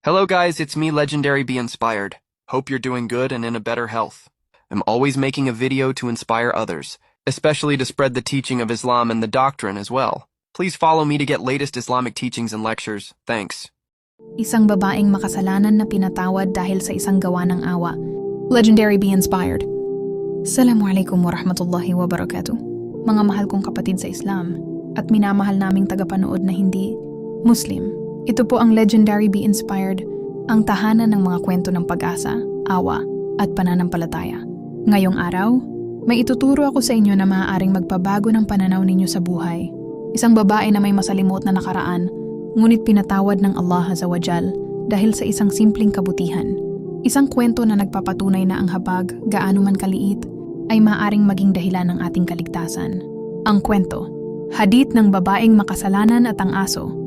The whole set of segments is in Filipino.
Hello guys, it's me Legendary Be Inspired. Hope you're doing good and in a better health. I'm always making a video to inspire others, especially to spread the teaching of Islam and the doctrine as well. Please follow me to get latest Islamic teachings and lectures. Thanks. Isang babaeng makasalanan na pinatawad dahil sa isang gawa ng awa. Legendary be inspired. Assalamualaikum warahmatullahi wabarakatuh. Mga mahal kong kapatid sa Islam at minamahal naming tagapanood na hindi Muslim. Ito po ang Legendary Be Inspired, ang tahanan ng mga kwento ng pag-asa, awa, at pananampalataya. Ngayong araw, may ituturo ako sa inyo na maaaring magpabago ng pananaw ninyo sa buhay. Isang babae na may masalimot na nakaraan ngunit pinatawad ng Allah Azza wa Jal dahil sa isang simpleng kabutihan. Isang kwento na nagpapatunay na ang habag, gaano man kaliit, ay maaring maging dahilan ng ating kaligtasan. Ang kwento, Hadith ng babaeng makasalanan at ang aso.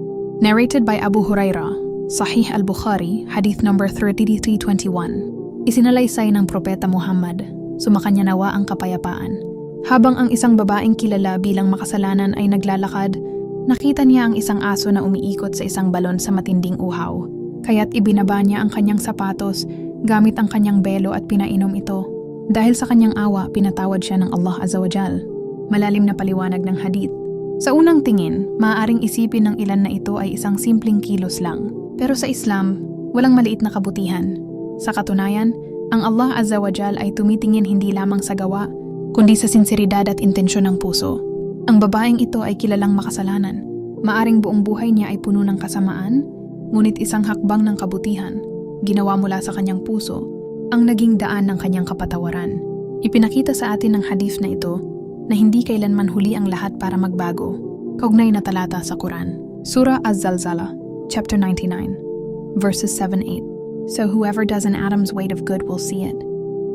Narrated by Abu Huraira, Sahih al-Bukhari, Hadith number 3321. Isinalaysay ng Propeta Muhammad, sumakanya nawa ang kapayapaan. Habang ang isang babaeng kilala bilang makasalanan ay naglalakad, Nakita niya ang isang aso na umiikot sa isang balon sa matinding uhaw. Kaya't ibinaba niya ang kanyang sapatos gamit ang kanyang belo at pinainom ito. Dahil sa kanyang awa, pinatawad siya ng Allah Azza wa Jal. Malalim na paliwanag ng hadith. Sa unang tingin, maaaring isipin ng ilan na ito ay isang simpleng kilos lang. Pero sa Islam, walang maliit na kabutihan. Sa katunayan, ang Allah Azza wa Jal ay tumitingin hindi lamang sa gawa, kundi sa sinseridad at intensyon ng puso. Ang babaeng ito ay kilalang makasalanan. Maaring buong buhay niya ay puno ng kasamaan, ngunit isang hakbang ng kabutihan, ginawa mula sa kanyang puso, ang naging daan ng kanyang kapatawaran. Ipinakita sa atin ng hadith na ito na hindi kailanman huli ang lahat para magbago. Kaugnay na talata sa Quran. Surah Az-Zalzala, chapter 99, verses 7-8. So whoever does an atom's weight of good will see it,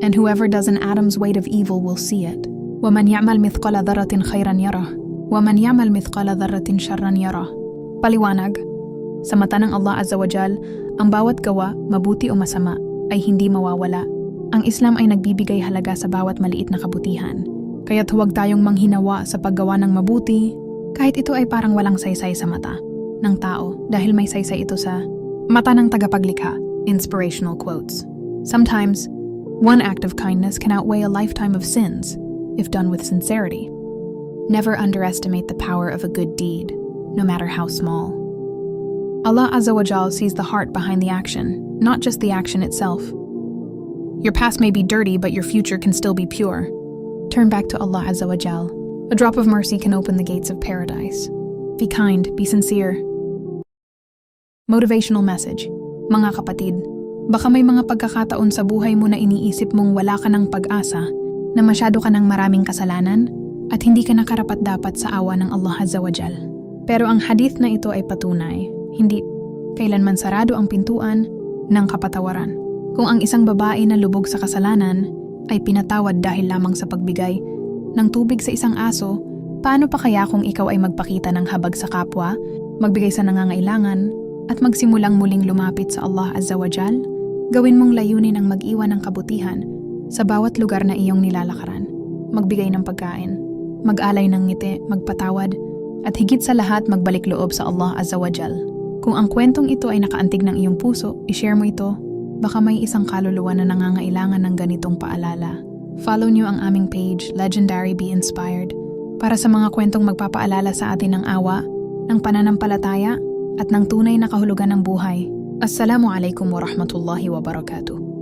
and whoever does an atom's weight of evil will see it. ومن يعمل مثقال ذرة خيرا يره ومن يعمل مثقال ذرة شرا يره Paliwanag, sa mata ng Allah Azza wa Jal, ang bawat gawa, mabuti o masama, ay hindi mawawala. Ang Islam ay nagbibigay halaga sa bawat maliit na kabutihan. Kaya't huwag tayong manghinawa sa paggawa ng mabuti, kahit ito ay parang walang saysay sa mata ng tao dahil may saysay ito sa mata ng tagapaglikha, inspirational quotes. Sometimes, one act of kindness can outweigh a lifetime of sins, if done with sincerity. Never underestimate the power of a good deed, no matter how small. Allah Azza wa sees the heart behind the action, not just the action itself. Your past may be dirty, but your future can still be pure. Turn back to Allah Azza wa Jal. A drop of mercy can open the gates of paradise. Be kind, be sincere. Motivational message. Mga kapatid, baka may mga pagkakataon sa buhay mo na iniisip mong wala ka ng pag-asa na masyado ka ng maraming kasalanan at hindi ka nakarapat dapat sa awa ng Allah Azza wa Jal. Pero ang hadith na ito ay patunay, hindi kailanman sarado ang pintuan ng kapatawaran. Kung ang isang babae na lubog sa kasalanan ay pinatawad dahil lamang sa pagbigay ng tubig sa isang aso, paano pa kaya kung ikaw ay magpakita ng habag sa kapwa, magbigay sa nangangailangan, at magsimulang muling lumapit sa Allah Azza wa Jal? Gawin mong layunin ang mag-iwan ng kabutihan sa bawat lugar na iyong nilalakaran. Magbigay ng pagkain, mag-alay ng ngiti, magpatawad, at higit sa lahat magbalik loob sa Allah Azza wa Jal. Kung ang kwentong ito ay nakaantig ng iyong puso, ishare mo ito. Baka may isang kaluluwa na nangangailangan ng ganitong paalala. Follow niyo ang aming page, Legendary Be Inspired, para sa mga kwentong magpapaalala sa atin ng awa, ng pananampalataya, at ng tunay na kahulugan ng buhay. Assalamualaikum warahmatullahi wabarakatuh.